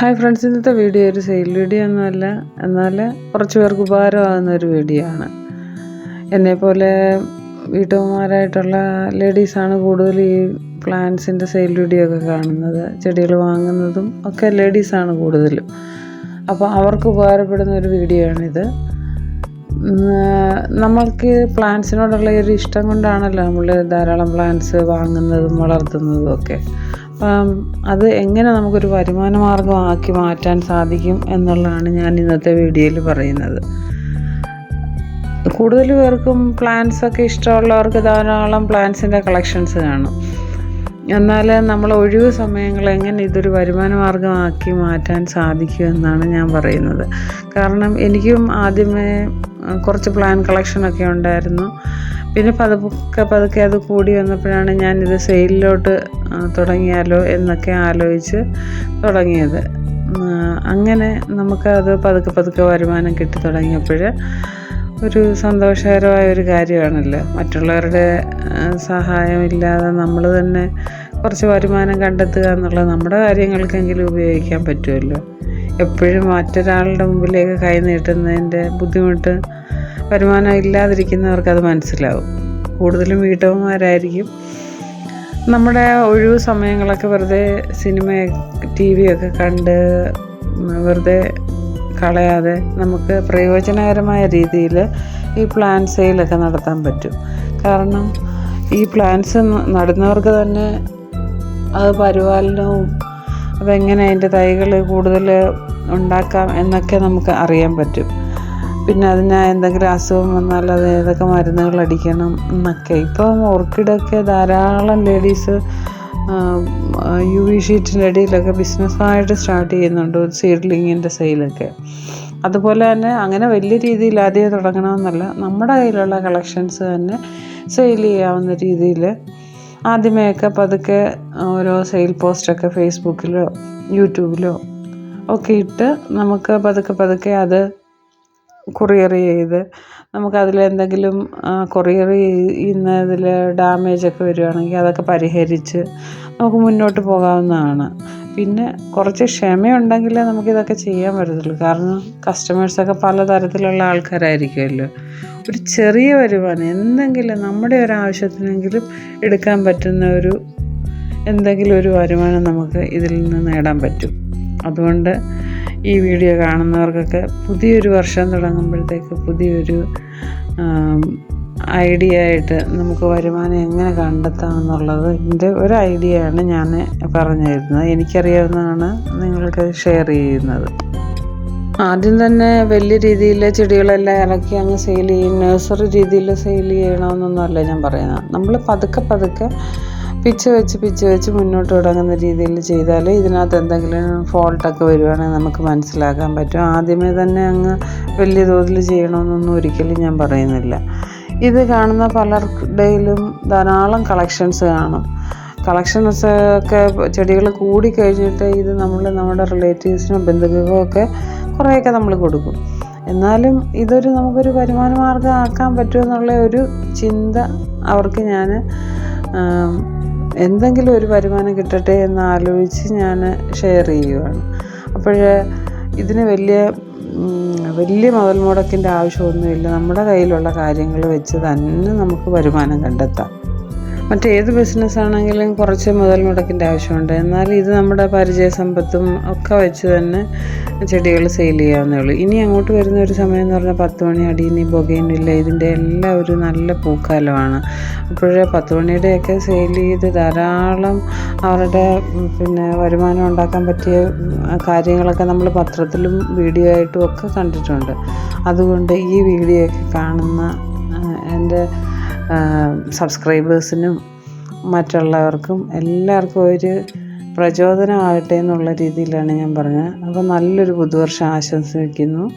Hi friends ഇന്നത്തെ video ഒരു sale video ഒന്നുമല്ല. എന്നാൽ കുറച്ച് പേർക്ക് ഉപകാരമാകുന്ന ഒരു വീഡിയോ ആണ്. എന്നെപ്പോലെ വീട്ടമ്മമാരായിട്ടുള്ള ലേഡീസാണ് കൂടുതൽ ഈ പ്ലാന്റ്സിന്റെ സെയിൽ വീഡിയോ ഒക്കെ കാണുന്നത്. ചെടികൾ വാങ്ങുന്നതും ഒക്കെ ലേഡീസാണ് കൂടുതലും അപ്പോൾ അവർക്ക് ഉപകാരപ്പെടുന്ന ഒരു വീഡിയോ ആണിത്. നമ്മൾക്ക് പ്ലാന്റ്സിനോടുള്ള ഒരു ഇഷ്ടം കൊണ്ടാണല്ലോ നമ്മൾ ധാരാളം പ്ലാന്റ്സ് വാങ്ങുന്നതും വളർത്തുന്നതും ഒക്കെ. അത് എങ്ങനെ നമുക്കൊരു വരുമാന മാർഗമാക്കി മാറ്റാൻ സാധിക്കും എന്നുള്ളതാണ് ഞാൻ ഇന്നത്തെ വീഡിയോയിൽ പറയുന്നത്. കൂടുതൽ പേർക്കും പ്ലാന്റ്സ് ഒക്കെ ഇഷ്ടമുള്ളവർക്ക് ധാരാളം പ്ലാന്റ്സിന്റെ കളക്ഷൻസ് കാണും. എന്നാൽ നമ്മൾ ഒഴിവ് സമയങ്ങൾ എങ്ങനെ ഇതൊരു വരുമാന മാർഗമാക്കി മാറ്റാൻ സാധിക്കും എന്നാണ് ഞാൻ പറയുന്നത്. കാരണം എനിക്കും ആദ്യമേ കുറച്ച് പ്ലാൻ കളക്ഷനൊക്കെ ഉണ്ടായിരുന്നു. പിന്നെ പതുക്കെ പതുക്കെ അത് കൂടി വന്നപ്പോഴാണ് ഞാനിത് സെയിലിലോട്ട് തുടങ്ങിയാലോ എന്നൊക്കെ ആലോചിച്ച് തുടങ്ങിയത്. അങ്ങനെ നമുക്കത് പതുക്കെ പതുക്കെ വരുമാനം കിട്ടി തുടങ്ങിയപ്പോൾ ഒരു സന്തോഷകരമായ ഒരു കാര്യമാണല്ലോ. മറ്റുള്ളവരുടെ സഹായമില്ലാതെ നമ്മൾ തന്നെ കുറച്ച് വരുമാനം കണ്ടെത്തുക എന്നുള്ളത് നമ്മുടെ കാര്യങ്ങൾക്കെങ്കിലും ഉപയോഗിക്കാൻ പറ്റുമല്ലോ. എപ്പോഴും മറ്റൊരാളുടെ മുമ്പിലേക്ക് കൈ നീട്ടുന്നതിന്റെ ബുദ്ധിമുട്ട് വരുമാനം ഇല്ലാതിരിക്കുന്നവർക്ക് അത് മനസ്സിലാവും. കൂടുതലും വീട്ടമ്മമാരായിരിക്കും. നമ്മുടെ ഒഴിവ് സമയങ്ങളൊക്കെ വെറുതെ സിനിമ ടി വിയൊക്കെ കണ്ട് വെറുതെ കളയാതെ നമുക്ക് പ്രയോജനകരമായ രീതിയിൽ ഈ പ്ലാൻ സെയിലൊക്കെ നടത്താൻ പറ്റും. കാരണം ഈ പ്ലാന്റ്സ് നടുന്നവർക്ക് തന്നെ അത് പരിപാലനവും അതെങ്ങനെ അതിന്റെ തൈകൾ കൂടുതൽ ഉണ്ടാക്കാം എന്നൊക്കെ നമുക്ക് അറിയാൻ പറ്റും. പിന്നെ അതിന് എന്തെങ്കിലും അസുഖം വന്നാൽ അത് ഏതൊക്കെ മരുന്നുകൾ അടിക്കണം എന്നൊക്കെ. ഇപ്പം ഓർക്കിഡൊക്കെ ധാരാളം ലേഡീസ് യു വി ഷീറ്റിന്റെ അടിയിലൊക്കെ ബിസിനസ്സായിട്ട് സ്റ്റാർട്ട് ചെയ്യുന്നുണ്ട് സീഡ്ലിങ്ങിന്റെ സെയിലൊക്കെ. അതുപോലെ തന്നെ അങ്ങനെ വലിയ രീതിയിൽ ആദ്യം തുടങ്ങണമെന്നല്ല നമ്മുടെ കയ്യിലുള്ള കളക്ഷൻസ് തന്നെ സെയിൽ ചെയ്യാവുന്ന രീതിയിൽ ആദ്യമേയൊക്കെ പതുക്കെ ഓരോ സെയിൽ പോസ്റ്റൊക്കെ ഫേസ്ബുക്കിലോ യൂട്യൂബിലോ ഒക്കെ ഇട്ട് നമുക്ക് പതുക്കെ പതുക്കെ അത് കൊറിയർ ചെയ്ത് നമുക്കതിൽ എന്തെങ്കിലും കൊറിയർ ചെയ്യുന്നതിൽ ഡാമേജ് ഒക്കെ വരികയാണെങ്കിൽ അതൊക്കെ പരിഹരിച്ച് നമുക്ക് മുന്നോട്ട് പോകാവുന്നതാണ്. പിന്നെ കുറച്ച് ക്ഷമയുണ്ടെങ്കിൽ നമുക്കിതൊക്കെ ചെയ്യാൻ പറ്റത്തുള്ളൂ. കാരണം കസ്റ്റമേഴ്സൊക്കെ പലതരത്തിലുള്ള ആൾക്കാരായിരിക്കുമല്ലോ. ഒരു ചെറിയ വരുമാനം എന്തെങ്കിലും നമ്മുടെ ഒരു ആവശ്യത്തിനെങ്കിലും എടുക്കാൻ പറ്റുന്ന ഒരു എന്തെങ്കിലും ഒരു വരുമാനം നമുക്ക് ഇതിൽ നിന്ന് നേടാൻ പറ്റും. അതുകൊണ്ട് ഈ വീഡിയോ കാണുന്നവർക്കൊക്കെ പുതിയൊരു വർഷം തുടങ്ങുമ്പോഴത്തേക്ക് പുതിയൊരു ഐഡിയ ആയിട്ട് നമുക്ക് വരുമാനം എങ്ങനെ കണ്ടെത്താം എന്നുള്ളത് എന്റെ ഒരു ഐഡിയ ആണ് ഞാൻ പറഞ്ഞു തരുന്നത് എനിക്കറിയാവുന്നതാണ് നിങ്ങൾക്ക് ഷെയർ ചെയ്യുന്നത്. ആദ്യം തന്നെ വലിയ രീതിയിൽ ചെടികളെല്ലാം ഇറക്കി അങ്ങ് സെയിൽ ചെയ്യും. നഴ്സറി രീതിയിൽ സെയിൽ ചെയ്യണമെന്നൊന്നുമല്ല ഞാൻ പറയുന്നത്. നമ്മൾ പതുക്കെ പതുക്കെ പിച്ച് വെച്ച് പിച്ച് വെച്ച് മുന്നോട്ട് തുടങ്ങുന്ന രീതിയിൽ ചെയ്താൽ ഇതിനകത്ത് എന്തെങ്കിലും ഫോൾട്ടൊക്കെ വരുവാണെങ്കിൽ നമുക്ക് മനസ്സിലാക്കാൻ പറ്റും. ആദ്യമേ തന്നെ അങ്ങ് വലിയ തോതിൽ ചെയ്യണമെന്നൊന്നും ഒരിക്കലും ഞാൻ പറയുന്നില്ല. ഇത് കാണുന്ന പലരുടെയിലും ധാരാളം കളക്ഷൻസ് കാണും. കളക്ഷൻസ് ഒക്കെ ചെടികൾ കൂടി കഴിഞ്ഞിട്ട് ഇത് നമ്മൾ നമ്മുടെ റിലേറ്റീവ്സിനും ബന്ധുക്കൾക്കും ഒക്കെ കുറേയൊക്കെ നമ്മൾ കൊടുക്കും. എന്നാലും ഇതൊരു നമുക്കൊരു വരുമാന മാർഗം ആക്കാൻ പറ്റുമെന്നുള്ള ഒരു ചിന്ത അവർക്ക് ഞാൻ എന്തെങ്കിലും ഒരു വരുമാനം കിട്ടട്ടെ എന്ന് ആലോചിച്ച് ഞാൻ ഷെയർ ചെയ്യുകയാണ് അപ്പോഴേ ഇതിന് വലിയ വലിയ മുതൽ മുടക്കിന്റെ ആവശ്യമൊന്നുമില്ല. നമ്മുടെ കയ്യിലുള്ള കാര്യങ്ങൾ വെച്ച് തന്നെ നമുക്ക് വരുമാനം കണ്ടെത്താം. മറ്റേത് ബിസിനസ് ആണെങ്കിലും കുറച്ച് മുതൽ മുടക്കിന്റെ ആവശ്യമുണ്ട്. എന്നാൽ ഇത് നമ്മുടെ പരിചയസമ്പത്തും ഒക്കെ വെച്ച് തന്നെ ചെടികൾ സെയിൽ ചെയ്യാവുന്നേ ഉള്ളൂ. ഇനി അങ്ങോട്ട് വരുന്ന ഒരു സമയം എന്ന് പറഞ്ഞാൽ പത്ത് മണി അടി ഇനി ബൊഗൈനില്ല ഇതിന്റെ എല്ലാം ഒരു നല്ല പൂക്കാലമാണ്. അപ്പോഴേ പത്ത് മണിയുടെയൊക്കെ സെയിൽ ചെയ്ത് ധാരാളം അവരുടെ പിന്നെ വരുമാനം ഉണ്ടാക്കാൻ പറ്റിയ കാര്യങ്ങളൊക്കെ നമ്മൾ പത്രത്തിലും വീഡിയോ ആയിട്ടും ഒക്കെ കണ്ടിട്ടുണ്ട്. അതുകൊണ്ട് ഈ വീഡിയോ ഒക്കെ കാണുന്ന എന്റെ സബ്സ്ക്രൈബേഴ്സിനും മറ്റുള്ളവർക്കും എല്ലാവർക്കും ഒരു പ്രചോദനമാകട്ടെ എന്നുള്ള രീതിയിലാണ് ഞാൻ പറഞ്ഞത്. അപ്പോൾ നല്ലൊരു പുതുവർഷം ആശംസിക്കുന്നു.